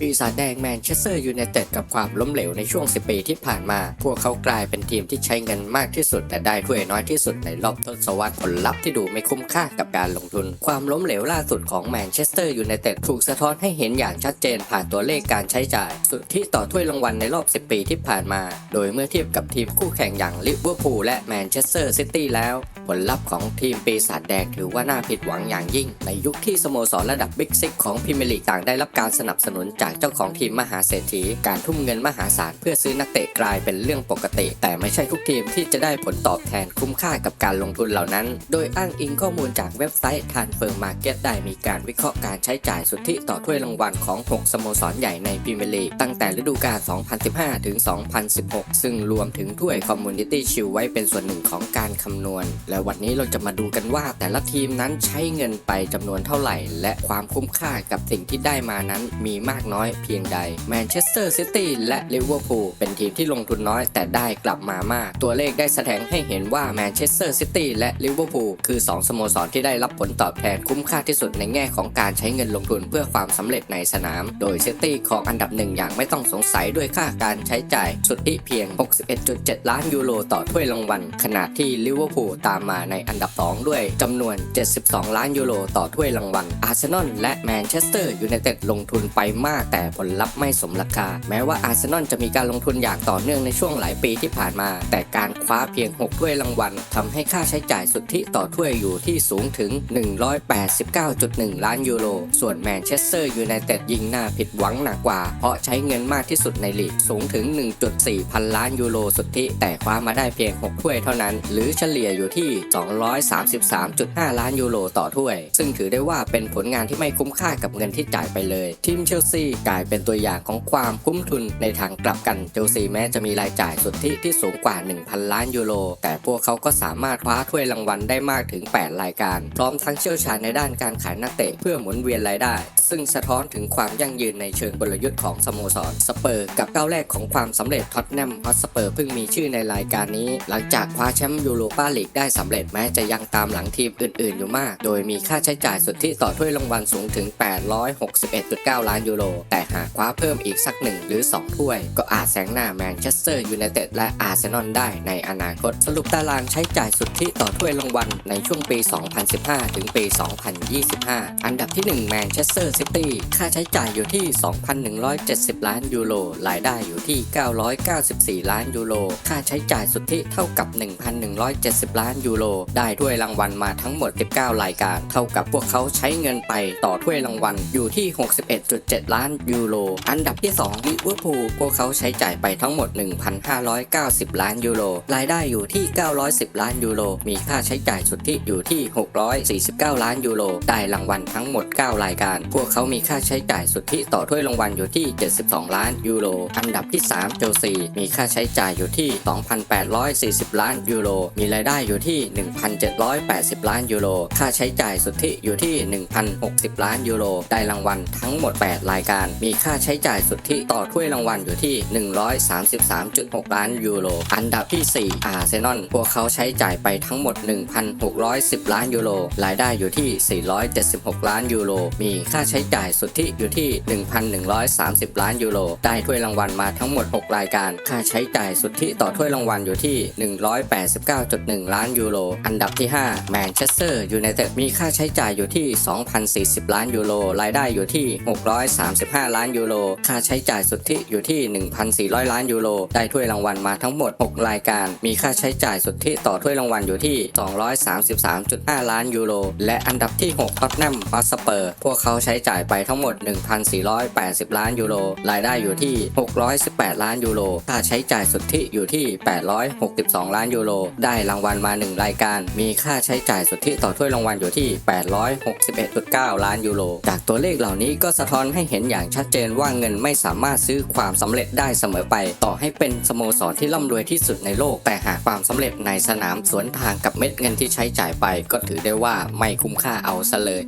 ปีศาจแดงแมนเชสเตอร์ยูไนเต็ดกับความล้มเหลวในช่วง 10 ปีที่ผ่านมา พวกเขากลายเป็นทีมที่ใช้เงินมากที่สุด แต่ได้ถ้วยน้อยที่สุดในรอบทศวรรษผลลัพธ์ที่ดูไม่คุ้มค่ากับการลงทุน ความล้มเหลวล่าสุดของแมนเชสเตอร์ยูไนเต็ดถูกสะท้อนให้เห็นอย่างชัดเจนผ่านตัวเลขการใช้จ่าย สุดที่ต่อถ้วยรางวัลในรอบ 10 ปีที่ผ่านมา โดยเมื่อเทียบกับทีมคู่แข่งอย่างลิเวอร์พูลและแมนเชสเตอร์ซิตี้แล้ว ลลัพธ์ของทีมปีศาจแดงถือว่าน่าผิดหวังอย่างยิ่ง ในยุคที่สโมสรระดับบิ๊กซิกของพรีเมียร์ลีกต่างได้รับการสนับสนุนจากเจ้าของทีมมหาเศรษฐี การทุ่มเงินมหาศาลเพื่อซื้อนักเตะกลายเป็นเรื่องปกติ แต่ไม่ใช่ทุกทีมที่จะได้ผลตอบแทนคุ้มค่ากับการลงทุนเหล่านั้น โดยอ้างอิงข้อมูลจากเว็บไซต์ Transfer Market ได้มีการวิเคราะห์การใช้จ่ายสุทธิต่อถ้วยรางวัลของ 6 สโมสรใหญ่ในพรีเมียร์ลีกตั้งแต่ฤดูกาล 2015 ถึง 2016 ซึ่งรวมถึงถ้วย Community Shield ไว้เป็นส่วนหนึ่งของการคำนวณและวันนี้เราจะมาดูกันว่าแต่ละทีมนั้นใช้เงินไปจำนวนเท่าไหร่ และความคุ้มค่ากับสิ่งที่ได้มานั้นมีมากน้อยเพียงใดแมนเชสเตอร์ซิตี้และลิเวอร์พูลเป็นทีมที่ลงทุนน้อยแต่ได้กลับมามาก ตัวเลขได้แสดงให้เห็นว่าแมนเชสเตอร์ซิตี้และลิเวอร์พูลคือ 2 สโมสรที่ได้รับผลตอบแทนคุ้มค่าที่สุดในแง่ของการใช้เงินลงทุนเพื่อความสำเร็จในสนาม โดยซิตี้ของอันดับหนึ่งอย่างไม่ต้องสงสัยด้วยค่าการใช้จ่ายสุทธิเพียง 61.7 ล้านยูโรต่อถ้วยรางวัลขณะที่ลิเวอร์พูลตามมาในอันดับ 2 ด้วยจำนวน 72 ล้านยูโรต่อถ้วยรางวัลอาร์เซนอลและแมนเชสเตอร์ยูไนเต็ดลงทุนไปมากแต่ผลลัพธ์ไม่สมราคา แม้ว่าอาร์เซนอลจะมีการลงทุนอย่างต่อเนื่องในช่วงหลายปีที่ผ่านมา แต่การคว้าเพียง 6 ถ้วยรางวัลทำให้ค่าใช้จ่ายสุทธิต่อถ้วยอยู่ที่สูงถึง 189.1 ล้านยูโร ส่วนแมนเชสเตอร์ยูไนเต็ดยิงหน้าผิดหวังหนักกว่า เพราะใช้เงินมากที่สุดในลีกสูงถึง 1.4 พันล้านยูโรสุทธิ แต่คว้ามาได้เพียง 6 ถ้วยเท่านั้น หรือเฉลี่ยอยู่ที่233.5 ล้านยูโรต่อถ้วย ซึ่งถือได้ว่าเป็นผลงานที่ไม่คุ้มค่ากับเงินที่จ่ายไปเลย ทีมเชลซีกลายเป็นตัวอย่างของความคุ้มทุนในทางกลับกันเชลซีแม้จะมีรายจ่ายสุทธิที่สูงกว่า 1,000 ล้านยูโรแต่พวกเขาก็สามารถคว้าถ้วยรางวัลได้มากถึง 8 รายการ พร้อมทั้งเชี่ยวชาญในด้านการขายนักเตะเพื่อหมุนเวียนรายได้ ซึ่งสะท้อนถึงความยั่งยืนในเชิงกลยุทธ์ของสโมสรสเปอร์กับก้าวแรกของความสำเร็จท็อตแนมฮอตสเปอร์เพิ่งมีชื่อในรายการนี้ หลังจากคว้าแชมป์ยูโรปาลีกได้สำเร็จแม้จะยังตามหลังทีมอื่น ๆ อยู่มาก โดยมีค่าใช้จ่ายสุทธิต่อถ้วยรางวัลสูงถึง 861.9 ล้านยูโร แต่หากคว้าเพิ่มอีกสักหนึ่งหรือ 2 ถ้วย ก็อาจแซงหน้าแมนเชสเตอร์ยูไนเต็ดและอาร์เซนอลได้ในอนาคตสรุปตารางใช้จ่ายสุทธิต่อถ้วยรางวัลในช่วงปี 2015 ถึงปี 2025 อันดับที่ 1 แมนเชสเตอร์ซิตี้ค่าใช้จ่ายอยู่ที่ 2,170 ล้านยูโรรายได้อยู่ที่ 994 ล้านยูโรค่าใช้จ่ายสุทธิเท่ากับ 1,170 ล้านยูโรได้ถ้วยรางวัลมาทั้งหมด 19 รายการ เท่ากับพวกเขาใช้เงินไปต่อถ้วยรางวัลอยู่ที่ 61.7 ล้านยูโรอันดับที่2ลิเวอร์พูลพวกเขาใช้จ่ายไปทั้งหมด 1,590 ล้านยูโรรายได้อยู่ที่ 910 ล้านยูโรมีค่าใช้จ่ายสุทธิอยู่ที่ 649 ล้านยูโรได้รางวัลทั้งหมด 9 รายการ พวกเขามีค่าใช้จ่ายสุทธิต่อถ้วยรางวัลอยู่ที่ 72 ล้านยูโร อันดับที่3เชลซีมีค่าใช้จ่ายอยู่ที่ 2,840 ล้านยูโร มีรายได้อยู่ที่ 1,780 ล้านยูโร ค่าใช้จ่ายสุทธิอยู่ที่ 1,060 ล้านยูโร ได้รางวัลทั้งหมด 8 รายการ มีค่าใช้จ่ายสุทธิต่อถ้วยรางวัลอยู่ที่ 133.6 ล้านยูโร อันดับที่ 4 อาร์เซนอล พวกเขาใช้จ่ายไปทั้งหมด 1,610 ล้านยูโร รายได้อยู่ที่ 476 ล้านยูโร มีค่าใช้้จ่ายสุทธิอยู่ที่ 1,130 ล้านยูโร ได้ถ้วยรางวัลมาทั้งหมด 6 รายการ ค่าใช้จ่ายสุทธิต่อถ้วยรางวัลอยู่ที่ 189.1 ล้านยูโร อันดับที่ 5 แมนเชสเตอร์ยูไนเต็ดมีค่าใช้จ่ายอยู่ที่ 2,040 ล้านยูโร รายได้อยู่ที่ 635 ล้านยูโร ค่าใช้จ่ายสุทธิอยู่ที่ 1,400 ล้านยูโร ได้ถ้วยรางวัลมาทั้งหมด 6 รายการ มีค่าใช้จ่ายสุทธิต่อถ้วยรางวัลอยู่ที่ 233.5 ล้านยูโร และอันดับที่6ท็อตแนมฮอตสเปอร์ พวกเขาใช้จ่ายไปทั้งหมด 1,480 ล้านยูโร รายได้อยู่ที่ 618 ล้านยูโร ค่าใช้จ่ายสุทธิอยู่ที่ 862 ล้านยูโร ได้รางวัลมา 1 รายการ มีค่าใช้จ่ายสุทธิต่อถ้วยรางวัลอยู่ที่ 861.9 ล้านยูโร จากตัวเลขเหล่านี้ก็สะท้อนให้เห็นอย่างชัดเจนว่าเงินไม่สามารถซื้อความสำเร็จได้เสมอไป ต่อให้เป็นสโมสรที่ร่ำรวยที่สุดในโลก แต่หากความสำเร็จในสนามสวนทางกับเม็ดเงินที่ใช้จ่ายไป ก็ถือได้ว่าไม่คุ้มค่าเอาซะเลย